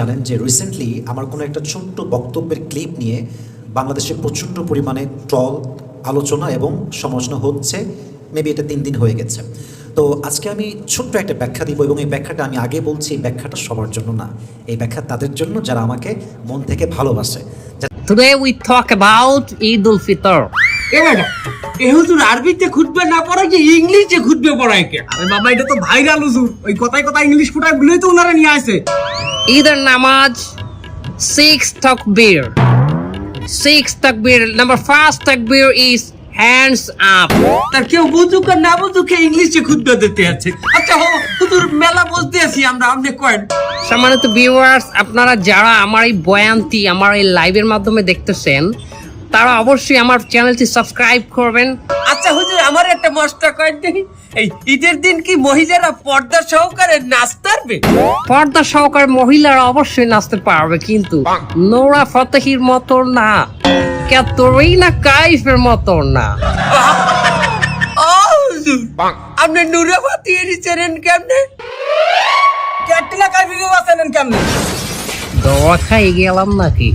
জানেন যে রিসেন্টলি আমার কোনো একটা ছোট্ট বক্তব্যের ক্লিপ নিয়ে বাংলাদেশে প্রচণ্ড পরিমাণে ট্রল আলোচনা এবং সমালোচনা হচ্ছে মেবি এটা তিন দিন হয়ে গেছে। তো আজকে আমি ছোট্ট একটা ব্যাখ্যা দিব এবং এই ব্যাখ্যাটা আমি আগে বলছি এই ব্যাখ্যাটা সবার জন্য না। এই ব্যাখ্যা তাদের জন্য যারা আমাকে মন থেকে ভালোবাসে। Today we talk about Eid ul Fitr. এ ম্যাডাম এ হুজুর আরবিতে খুঁজবে না পড়া কি ইংলিশে খুঁজবে পড়ায় কে? আরে বাবা এটা তো ভাইরাল হুজুর। ওই কথায় কথা ইংলিশ ফুটায় বলেই তো ওনারা নিয়ে আসে। Either namaz, six takbir. Six takbir. Number first takbir is hands up. তার কেউ বুঝুক আর না বুঝুক ইংলিশে খুঁজবে দিতে আছে আচ্ছা হো হুজুর মেলা বুঝতে আছি আমরা আপনি কয়েন সম্মানিত ভিউয়ার্স আপনারা যারা আমার এই বয়ানটি আমার এই লাইভের মাধ্যমে দেখতেছেন তারা অবশ্যই আমার চ্যানেলটি সাবস্ক্রাইব করবেন আচ্ছা হুজুর আমার একটা মস্তা এই ঈদের দিন কি মহিলারা পর্দা সহকারে নাচতে পারবে? পর্দা সহকারে মহিলারা অবশ্যই নাচতে পারবে কিন্তু নোরা ফতেহির মতো না ক্যাতরিনা কাইফের মতো না। আপনি নুরাবাতি এনেছেন কেমনে? ক্যাটরিনা কাইফিকে কেমনে? দোয়া খাই গেলাম নাকি?